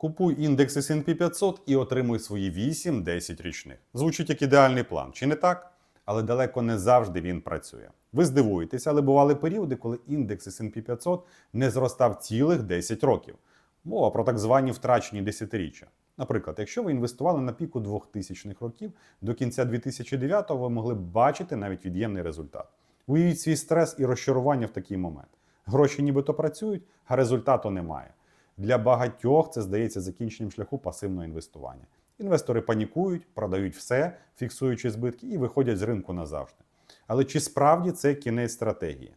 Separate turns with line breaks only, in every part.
Купуй індекс S&P 500 і отримуй свої 8-10 річних. Звучить як ідеальний план, чи не так? Але далеко не завжди він працює. Ви здивуєтеся, але бували періоди, коли індекс S&P 500 не зростав цілих 10 років. Мова про так звані втрачені десятиріччя. Наприклад, якщо ви інвестували на піку 2000-х років, до кінця 2009-го ви могли б бачити навіть від'ємний результат. Уявіть свій стрес і розчарування в такий момент. Гроші нібито працюють, а результату немає. Для багатьох це здається закінченням шляху пасивного інвестування. Інвестори панікують, продають все, фіксуючи збитки, і виходять з ринку назавжди. Але чи справді це кінець стратегії?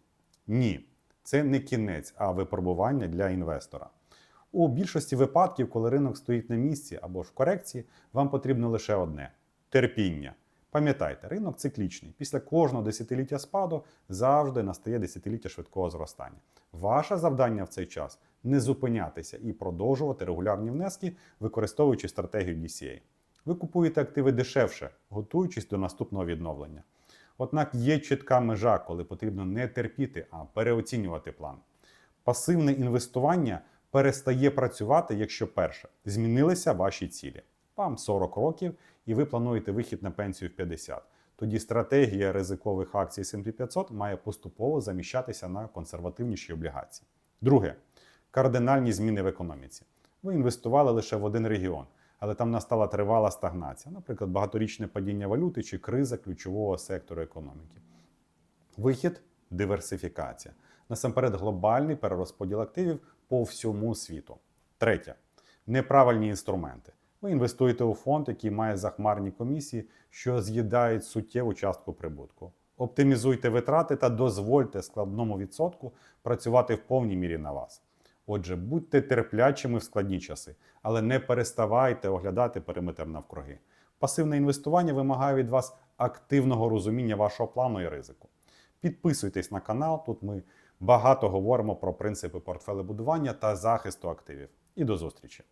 Ні, це не кінець, а випробування для інвестора. У більшості випадків, коли ринок стоїть на місці або ж в корекції, вам потрібно лише одне терпіння. Пам'ятайте, ринок циклічний. Після кожного десятиліття спаду завжди настає десятиліття швидкого зростання. Ваше завдання в цей час не зупинятися і продовжувати регулярні внески, використовуючи стратегію DCA. Ви купуєте активи дешевше, готуючись до наступного відновлення. Однак є чітка межа, коли потрібно не терпіти, а переоцінювати план. Пасивне інвестування перестає працювати, якщо перше змінилися ваші цілі. Вам 40 років, і ви плануєте вихід на пенсію в 50. Тоді стратегія ризикових акцій S&P 500 має поступово заміщатися на консервативніші облігації. Друге кардинальні зміни в економіці. Ви інвестували лише в один регіон, але там настала тривала стагнація, наприклад, багаторічне падіння валюти чи криза ключового сектору економіки. Вихід диверсифікація. Насамперед, глобальний перерозподіл активів по всьому світу. Третє неправильні інструменти. Ви інвестуєте у фонд, який має захмарні комісії, що з'їдають суттєву частку прибутку. Оптимізуйте витрати та дозвольте складному відсотку працювати в повній мірі на вас. Отже, будьте терплячими в складні часи, але не переставайте оглядати периметр навкруги. Пасивне інвестування вимагає від вас активного розуміння вашого плану і ризику. Підписуйтесь на канал, тут ми багато говоримо про принципи портфелебудування та захисту активів. І до зустрічі!